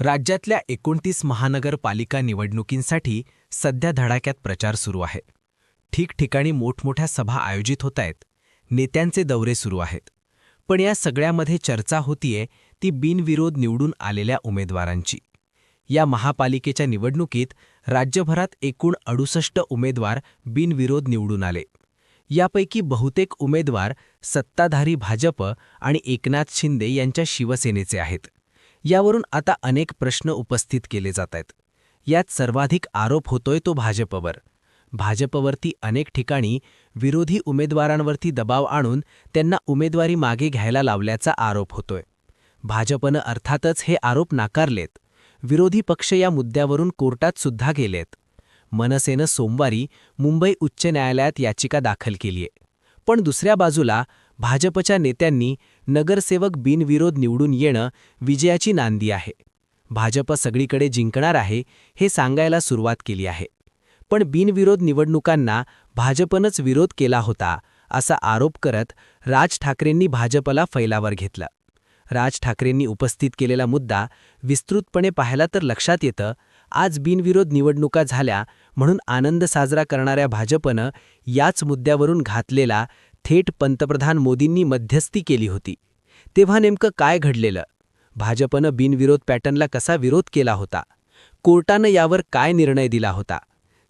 राज्यातल्या एकोणतीस महानगरपालिका निवडणुकींसाठी सध्या धडाक्यात प्रचार सुरू आहे. ठिकठिकाणी मोठमोठ्या सभा आयोजित होत आहेत नेत्यांचे दौरे सुरू आहेत. पण या सगळ्यामध्ये चर्चा होतीये ती बिनविरोध निवडून आलेल्या उमेदवारांची. या महापालिकेच्या निवडणुकीत राज्यभरात एकूण अडुसष्ट उमेदवार बिनविरोध निवडून आले. यापैकी बहुतेक उमेदवार सत्ताधारी भाजप आणि एकनाथ शिंदे यांच्या शिवसेनेचे आहेत. यावरून आता अनेक प्रश्न उपस्थित केले जात आहेत. यात सर्वाधिक आरोप होतोय तो भाजपवर. भाजपवरती अनेक ठिकाणी विरोधी उमेदवारांवरती दबाव आणून त्यांना उमेदवारी मागे घ्यायला लावल्याचा आरोप होतोय. भाजपनं अर्थातच हे आरोप नाकारलेत. विरोधी पक्ष या मुद्द्यावरून कोर्टात सुद्धा गेलेत. मनसेनं सोमवारी मुंबई उच्च न्यायालयात याचिका दाखल केलीय. पण दुसऱ्या बाजूला भाजपच्या नेत्यांनी नगरसेवक बिनविरोध निवडून येणं विजयाची नांदी आहे. भाजप सगळीकडे जिंकणार आहे हे सांगायला सुरुवात केली आहे. पण बिनविरोध निवडणुकांना भाजपनंच विरोध केला होता असा आरोप करत राज ठाकरेंनी भाजपला फैलावर घेतलं. राज ठाकरेंनी उपस्थित केलेला मुद्दा विस्तृतपणे पाहायला तर लक्षात येतं आज बिनविरोध निवडणुका झाल्या म्हणून आनंद साजरा करणाऱ्या भाजपनं याच मुद्द्यावरून घातलेला थेट पंतप्रधान मोदींनी मध्यस्थी केली होती. तेव्हा नेमकं काय घडलेलं? भाजपनं बिनविरोध पॅटर्नला कसा विरोध केला होता? कोर्टानं यावर काय निर्णय दिला होता?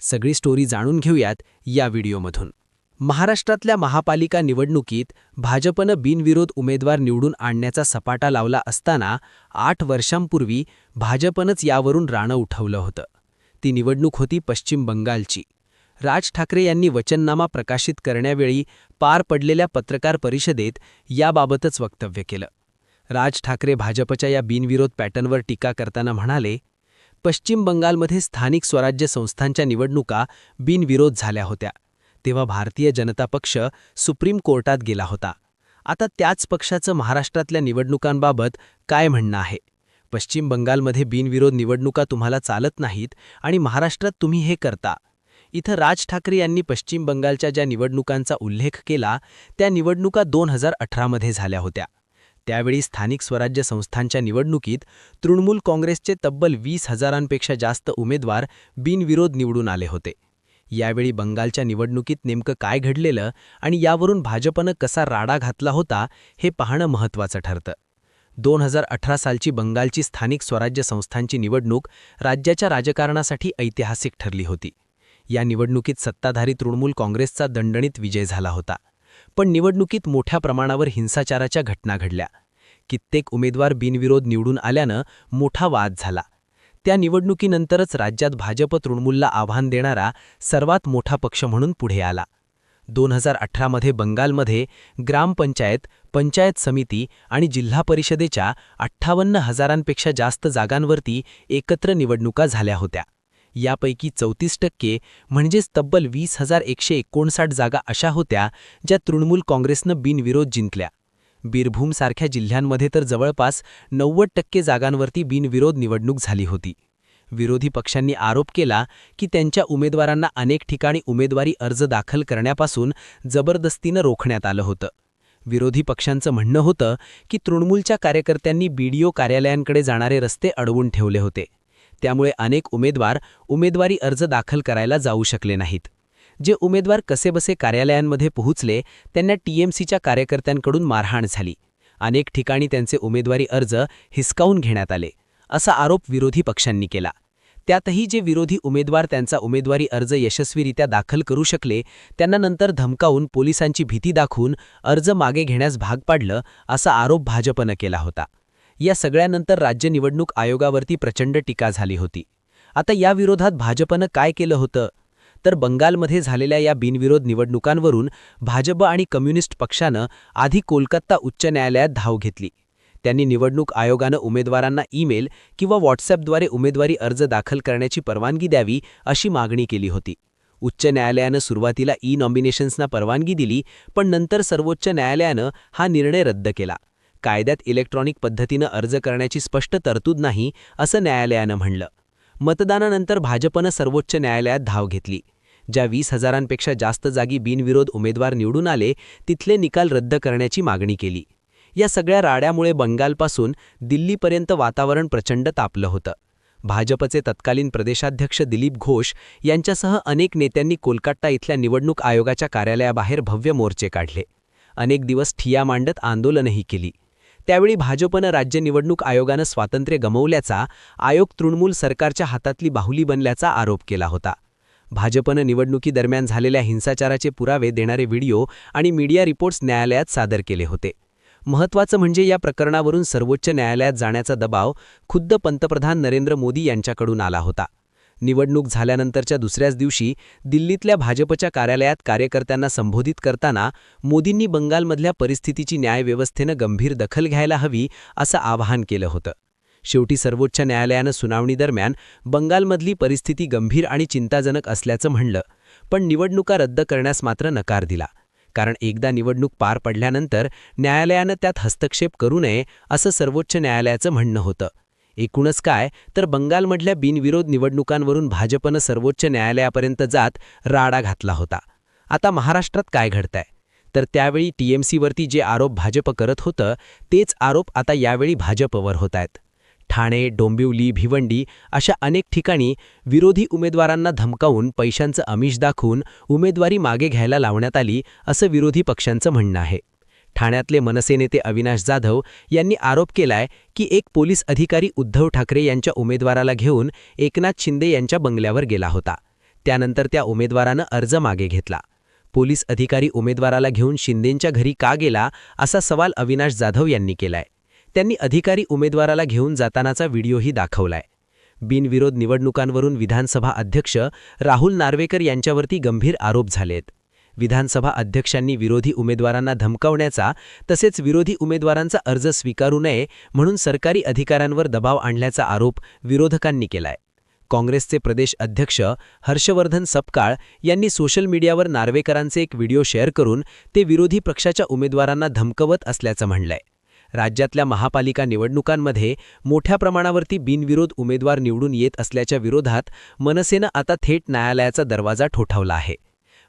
सगळी स्टोरी जाणून घेऊयात या व्हिडिओमधून. महाराष्ट्रातल्या महापालिका निवडणुकीत भाजपनं बिनविरोध उमेदवार निवडून आणण्याचा सपाटा लावला असताना आठ वर्षांपूर्वी भाजपनंच यावरून राणं उठवलं होतं. ती निवडणूक होती पश्चिम बंगालची. राज ठाकरे यांनी वचननामा प्रकाशित करण्यावेळी पार पडलेल्या पत्रकार परिषदेत याबाबतच वक्तव्य केलं. राज ठाकरे भाजपच्या या बिनविरोध पॅटर्नवर टीका करताना म्हणाले पश्चिम बंगालमध्ये स्थानिक स्वराज्य संस्थांच्या निवडणुका बिनविरोध झाल्या होत्या. तेव्हा भारतीय जनता पक्ष सुप्रीम कोर्टात गेला होता. आता त्याच पक्षाचं महाराष्ट्रातल्या निवडणुकांबाबत काय म्हणणं आहे? पश्चिम बंगालमध्ये बिनविरोध निवडणुका तुम्हाला चालत नाहीत आणि महाराष्ट्रात तुम्ही हे करता. इथं राज ठाकरे यांनी पश्चिम बंगालच्या ज्या निवडणुकांचा उल्लेख केला त्या निवडणुका दोन हजार अठरामध्ये झाल्या होत्या. त्यावेळी स्थानिक स्वराज्य संस्थांच्या निवडणुकीत तृणमूल काँग्रेसचे तब्बल वीस हजारांपेक्षा जास्त उमेदवार बिनविरोध निवडून आले होते. यावेळी बंगालच्या निवडणुकीत नेमकं काय घडलेलं आणि यावरून भाजपनं कसा राडा घातला होता हे पाहणं महत्त्वाचं ठरतं. दोन हजार अठरा सालची बंगालची स्थानिक स्वराज्य संस्थांची निवडणूक राज्याच्या राजकारणासाठी ऐतिहासिक ठरली होती. या निवडणुकीत सत्ताधारी तृणमूल काँग्रेसचा दणदणीत विजय झाला होता. पण निवडणुकीत मोठ्या प्रमाणावर हिंसाचाराच्या घटना घडल्या. कित्येक उमेदवार बिनविरोध निवडून आल्यानं मोठा वाद झाला. त्या निवडणुकीनंतरच राज्यात भाजप तृणमूलला आव्हान देणारा सर्वात मोठा पक्ष म्हणून पुढे आला. दोन हजार अठरामध्ये बंगालमध्ये ग्रामपंचायत पंचायत समिती आणि जिल्हा परिषदेच्या अठ्ठावन्न हजारांपेक्षा जास्त जागांवरती एकत्र निवडणुका झाल्या होत्या. यापैकी चौतीस टक्के म्हणजेच तब्बल वीस हजार एकशे एकोणसाठ जागा अशा होत्या ज्या तृणमूल काँग्रेसनं बिनविरोध जिंकल्या. बीरभूमसारख्या जिल्ह्यांमध्ये तर जवळपास नव्वद टक्के जागांवरती बिनविरोध निवडणूक झाली होती. विरोधी पक्षांनी आरोप केला की त्यांच्या उमेदवारांना अनेक ठिकाणी उमेदवारी अर्ज दाखल करण्यापासून जबरदस्तीनं रोखण्यात आलं होतं. विरोधी पक्षांचं म्हणणं होतं की तृणमूलच्या कार्यकर्त्यांनी बीडीओ कार्यालयांकडे जाणारे रस्ते अडवून ठेवले होते. त्यामुळे अनेक उमेदवार उमेदवारी अर्ज दाखल करायला जाऊ शकले नाहीत. जे उमेदवार कसेबसे कार्यालयांमध्ये पोहोचले त्यांना टीएमसीच्या कार्यकर्त्यांकडून मारहाण झाली. अनेक ठिकाणी त्यांचे उमेदवारी अर्ज हिसकावून घेण्यात आले असा आरोप विरोधी पक्षांनी केला. त्यातही जे विरोधी उमेदवार त्यांचा उमेदवारी अर्ज यशस्वीरित्या दाखल करू शकले त्यांना नंतर धमकावून पोलिसांची भीती दाखवून अर्ज मागे घेण्यास भाग पाडलं असा आरोप भाजपनं केला होता. या सगळ्यानंतर राज्य निवडणूक आयोगावरती प्रचंड टीका झाली होती. आता या विरोधात भाजपनं काय केलं होतं? तर बंगालमध्ये झालेल्या या बिनविरोध निवडणुकांवरून भाजप आणि कम्युनिस्ट पक्षानं आधी कोलकाता उच्च न्यायालयात धाव घेतली. त्यांनी निवडणूक आयोगानं उमेदवारांना ईमेल किंवा व्हॉट्सअपद्वारे उमेदवारी अर्ज दाखल करण्याची परवानगी द्यावी अशी मागणी केली होती. उच्च न्यायालयानं सुरुवातीला ई नॉमिनेशन्सना परवानगी दिली पण नंतर सर्वोच्च न्यायालयानं हा निर्णय रद्द केला. कायद्यात इलेक्ट्रॉनिक पद्धतीनं अर्ज करण्याची स्पष्ट तरतूद नाही असं न्यायालयानं म्हणलं. मतदानानंतर भाजपनं सर्वोच्च न्यायालयात धाव घेतली. ज्या वीस हजारांपेक्षा जास्त जागी बिनविरोध उमेदवार निवडून आले तिथले निकाल रद्द करण्याची मागणी केली. या सगळ्या राड्यामुळे बंगालपासून दिल्लीपर्यंत वातावरण प्रचंड तापलं होतं. भाजपचे तत्कालीन प्रदेशाध्यक्ष दिलीप घोष यांच्यासह अनेक नेत्यांनी कोलकाता इथल्या निवडणूक आयोगाच्या कार्यालयाबाहेर भव्य मोर्चे काढले. अनेक दिवस ठिया मांडत आंदोलनही केली. त्यावेळी भाजपनं राज्य निवडणूक आयोगानं स्वातंत्र्य गमवल्याचा आयोग तृणमूल सरकारच्या हातातली बाहुली बनल्याचा आरोप केला होता. भाजपनं निवडणुकीदरम्यान झालेल्या हिंसाचाराचे पुरावे देणारे व्हिडिओ आणि मीडिया रिपोर्ट्स न्यायालयात सादर केले होते. महत्त्वाचं म्हणजे या प्रकरणावरून सर्वोच्च न्यायालयात जाण्याचा दबाव खुद्द पंतप्रधान नरेंद्र मोदी यांच्याकडून आला होता. निवडणूक झाल्यानंतरच्या दुसऱ्याच दिवशी दिल्लीतल्या भाजपच्या कार्यालयात कार्यकर्त्यांना संबोधित करताना मोदींनी बंगालमधल्या परिस्थितीची न्यायव्यवस्थेनं गंभीर दखल घ्यायला हवी असं आवाहन केलं होतं. शेवटी सर्वोच्च न्यायालयानं सुनावणीदरम्यान बंगालमधली परिस्थिती गंभीर आणि चिंताजनक असल्याचं म्हणलं पण निवडणुका रद्द करण्यास मात्र नकार दिला. कारण एकदा निवडणूक पार पडल्यानंतर न्यायालयानं त्यात हस्तक्षेप करू नये असं सर्वोच्च न्यायालयाचं म्हणणं होतं. एकूणच काय? तर बंगालमधल्या बिनविरोध निवडणुकांवरून भाजपनं सर्वोच्च न्यायालयापर्यंत जात राडा घातला होता. आता महाराष्ट्रात काय घडतंय? तर त्यावेळी टीएमसीवरती जे आरोप भाजप करत होतं तेच आरोप आता यावेळी भाजपवर होत आहेत ठाणे डोंबिवली भिवंडी अशा अनेक ठिकाणी विरोधी उमेदवारांना धमकावून पैशांचं आमिष दाखवून उमेदवारी मागे घ्यायला लावण्यात आली असं विरोधी पक्षांचं म्हणणं आहे. ठाण्यातले मनसे नेते अविनाश जाधव यांनी आरोप केलाय की एक पोलीस अधिकारी उद्धव ठाकरे यांच्या उमेदवाराला घेऊन एकनाथ शिंदे यांच्या बंगल्यावर गेला होता. त्यानंतर त्या उमेदवारानं अर्ज मागे घेतला. पोलीस अधिकारी उमेदवाराला घेऊन शिंदेंच्या घरी का गेला असा सवाल अविनाश जाधव यांनी केलाय. त्यांनी अधिकारी उमेदवाराला घेऊन जातानाचा व्हिडिओही दाखवलाय. बिनविरोध निवडणुकांवरून विधानसभा अध्यक्ष राहुल नार्वेकर यांच्यावरती गंभीर आरोप झालेत. विधानसभा अध्यक्षांनी विरोधी उमेदवारांना धमकावण्याचा तसेच विरोधी उमेदवारांचा अर्ज स्वीकारू नये म्हणून सरकारी अधिकाऱ्यांवर दबाव आणल्याचा आरोप विरोधकांनी केलाय. काँग्रेसचे प्रदेश अध्यक्ष हर्षवर्धन सपकाळ यांनी सोशल मीडियावर नार्वेकरांचे एक व्हिडिओ शेअर करून ते विरोधी पक्षाच्या उमेदवारांना धमकवत असल्याचं म्हणलंय. राज्यातल्या महापालिका निवडणुकांमध्ये मोठ्या प्रमाणावरती बिनविरोध उमेदवार निवडून येत असल्याच्या विरोधात मनसेनं आता थेट न्यायालयाचा दरवाजा ठोठावला आहे.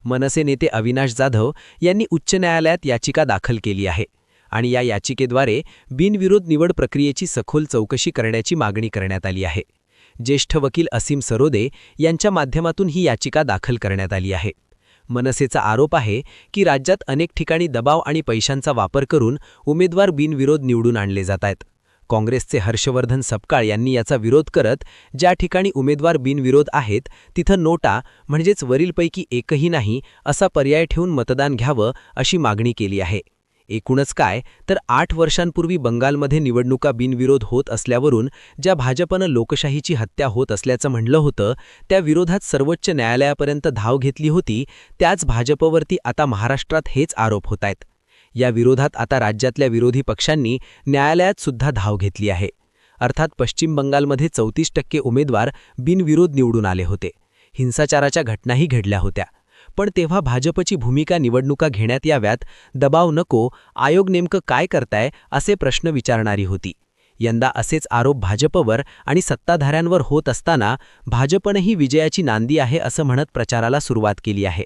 मनसे नेते अविनाश जाधव यांनी उच्च न्यायालयात याचिका दाखल केली आहे आणि या याचिकेद्वारे बिनविरोध निवड प्रक्रियेची सखोल चौकशी करण्याची मागणी करण्यात आली आहे. ज्येष्ठ वकील असीम सरोदे यांच्या माध्यमातून ही याचिका दाखल करण्यात आली आहे. मनसेचा आरोप आहे की राज्यात अनेक ठिकाणी दबाव आणि पैशांचा वापर करून उमेदवार बिनविरोध निवडून आणले जात आहेत. काँग्रेसचे हर्षवर्धन सपकाळ यांनी याचा विरोध करत ज्या ठिकाणी उमेदवार बिनविरोध आहेत तिथं नोटा म्हणजेच वरीलपैकी एकही नाही असा पर्याय ठेवून मतदान घ्यावं अशी मागणी केली आहे. एकूणच काय तर आठ वर्षांपूर्वी बंगालमध्ये निवडणुका बिनविरोध होत असल्यावरून ज्या भाजपनं लोकशाहीची हत्या होत असल्याचं म्हणलं होतं त्या विरोधात सर्वोच्च न्यायालयापर्यंत धाव घेतली होती त्याच भाजपवरती आता महाराष्ट्रात हेच आरोप होत आहेत या विरोधात आता राज्यातल्या विरोधी पक्षांनी न्यायालयात सुद्धा धाव घेतली आहे. अर्थात पश्चिम बंगालमध्ये चौतीस टक्के उमेदवार बिनविरोध निवडून आले होते. हिंसाचाराच्या घटनाही घडल्या होत्या. पण तेव्हा भाजपची भूमिका निवडणुका घेण्यात याव्यात दबाव नको आयोग नेमकं काय करताय असे प्रश्न विचारणारी होती. यंदा असेच आरोप भाजपवर आणि सत्ताधाऱ्यांवर होत असताना भाजपनंही विजयाची नांदी आहे असं म्हणत प्रचाराला सुरुवात केली आहे.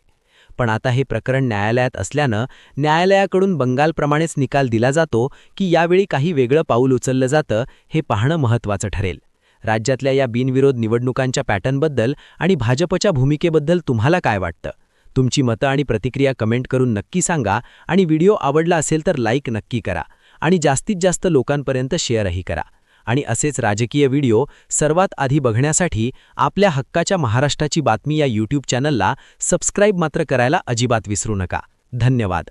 पण आता हे प्रकरण न्यायालयात असल्यानं न्यायालयाकडून बंगालप्रमाणेच निकाल दिला जातो की यावेळी काही वेगळं पाऊल उचललं जातं हे पाहणं महत्त्वाचं ठरेल. राज्यातल्या या बिनविरोध निवडणुकांच्या पॅटर्नबद्दल आणि भाजपच्या भूमिकेबद्दल तुम्हाला काय वाटतं? तुमची मतं आणि प्रतिक्रिया कमेंट करून नक्की सांगा आणि व्हिडिओ आवडला असेल तर लाईक नक्की करा आणि जास्तीत जास्त लोकांपर्यंत शेअरही करा. आणि असेच राजकीय व्हिडिओ सर्वात आधी बघण्यासाठी आपल्या हक्काच्या महाराष्ट्राची बातमी या यूट्यूब चॅनलला सबस्क्राईब मात्र करायला अजिबात विसरू नका. धन्यवाद.